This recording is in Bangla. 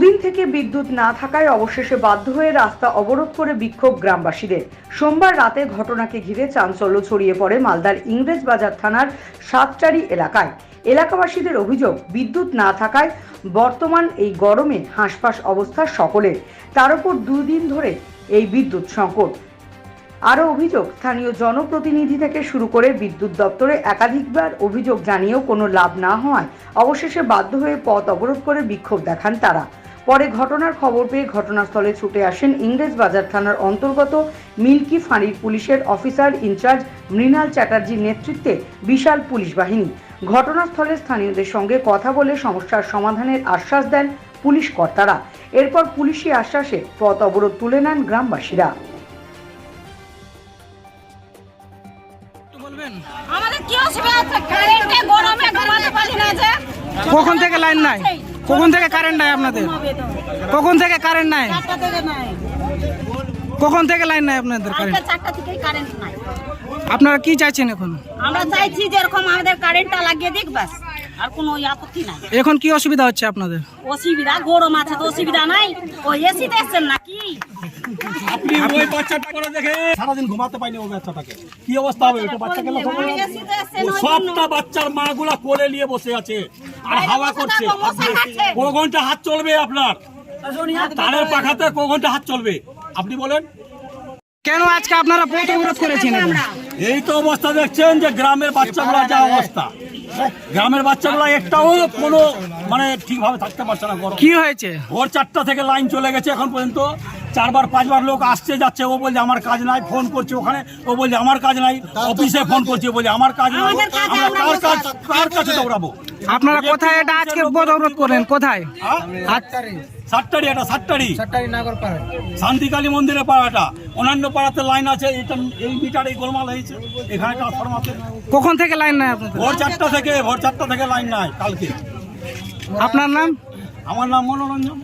দুদিন থেকে বিদ্যুৎ না থাকায় অবশেষে বাধ্য হয়ে রাস্তা অবরোধ করে বিক্ষোভ গ্রামবাসীদের। সোমবার রাতে ঘটনাকে ঘিরে চাঞ্চল্য ছড়িয়ে পড়ে মালদার ইংরেজ বাজার থানার সাতটারি এলাকায়। এলাকাবাসীদের অভিযোগ, বিদ্যুৎ না থাকায় বর্তমান এই গরমে হাঁসফাঁস অবস্থা সকলের। তার উপর দুদিন ধরে এই বিদ্যুৎ সংকট। আরও অভিযোগ, স্থানীয় জনপ্রতিনিধি থেকে শুরু করে বিদ্যুৎ দপ্তরে একাধিকবার অভিযোগ জানিয়েও কোনো লাভ না হওয়ায় অবশেষে বাধ্য হয়ে পথ অবরোধ করে বিক্ষোভ দেখান তারা। পরে ঘটনার খবর পেয়ে ঘটনাস্থলে ছুটে আসেন ইংরেজ বাজার থানার অন্তর্গত মিল্কি ফাঁড়ির পুলিশের অফিসার ইনচার্জ মৃণাল চ্যাটার্জির নেতৃত্বে বিশাল পুলিশ বাহিনী। ঘটনাস্থলে স্থানীয়দের সঙ্গে কথা বলে সমস্যার সমাধানের আশ্বাস দেন পুলিশ কর্তারা। এরপর পুলিশি আশ্বাসে পথ অবরোধ তুলে নেন গ্রামবাসীরা। আমাদের কি অসুবিধা হচ্ছে? কারেন্টে গরমে ঘুমাতে পারি না যে। কখন থেকে লাইন নাই? কখন থেকে কারেন্ট নাই আপনাদের? কখন থেকে কারেন্ট নাই? কখন থেকে লাইন নাই আপনাদের কারেন্ট আপনারা কি চাইছেন এখন? আমরা চাইছি যে এরকম আমাদের কারেন্টটা লাগিয়ে দিক ব্যাস। আর কোনো আপত্তি নাই। এখন কি অসুবিধা হচ্ছে আপনাদের? অসুবিধা গরম আছে তো অসুবিধা নাই। ওই এসি দেখছেন নাকি? ওই বাচ্চাটা করে দেখে। সারাদিন ঘুমাতে পাইনি ওই বাচ্চাটাকে। কি অবস্থা হবে? ওটা বাচ্চা গেল ওই এসি দেখছেন ও ওই সবটা বাচ্চার মা গুলা কোলে নিয়ে বসে আছে আর হাওয়া করছে। ক ঘণ্টা হাত চলবে আপনার? তারের পাখাতে ক ঘণ্টা হাত চলবে। আপনি বলেন। কেন আজকে আপনারা পথ অবরোধ করেছেন? এই তো অবস্থা দেখছেন যে গ্রামের বাচ্চাগুলা যা অবস্থা। গ্রামের বাচ্চাগুলা একটাও কোনো মানে ঠিকভাবে থাকতে পারছে না কি হয়েছে? ভোর চারটা থেকে লাইন চলে গেছে এখন পর্যন্ত। চারবার পাঁচবার লোক আসছে যাচ্ছে ও বলছে আমার কাজ নাই ফোন করছে ওখানে। ও বলছে আমার কাজ নাই অফিসে ফোন করছে। ও বলছে আমার কাজ নাই। আমরা কার কাজ কার কাছে দৌড়াবো? আপনারা কোথায়? এটা আজকে অবরোধ করলেন কোথায়? সাতটারি। এটা সাতটারি। শান্তিকালী মন্দিরের পাড়াটা। অন্যান্য পাড়াতে লাইন আছে এটা এই মিটার এই গোলমাল হয়েছে। এখানে ট্রান্সফরমাতে কখন থেকে লাইন নাই ভোর চারটা থেকে ভোর চারটা থেকে লাইন নাই কালকে। আপনার নাম? আমার নাম মনোরঞ্জন।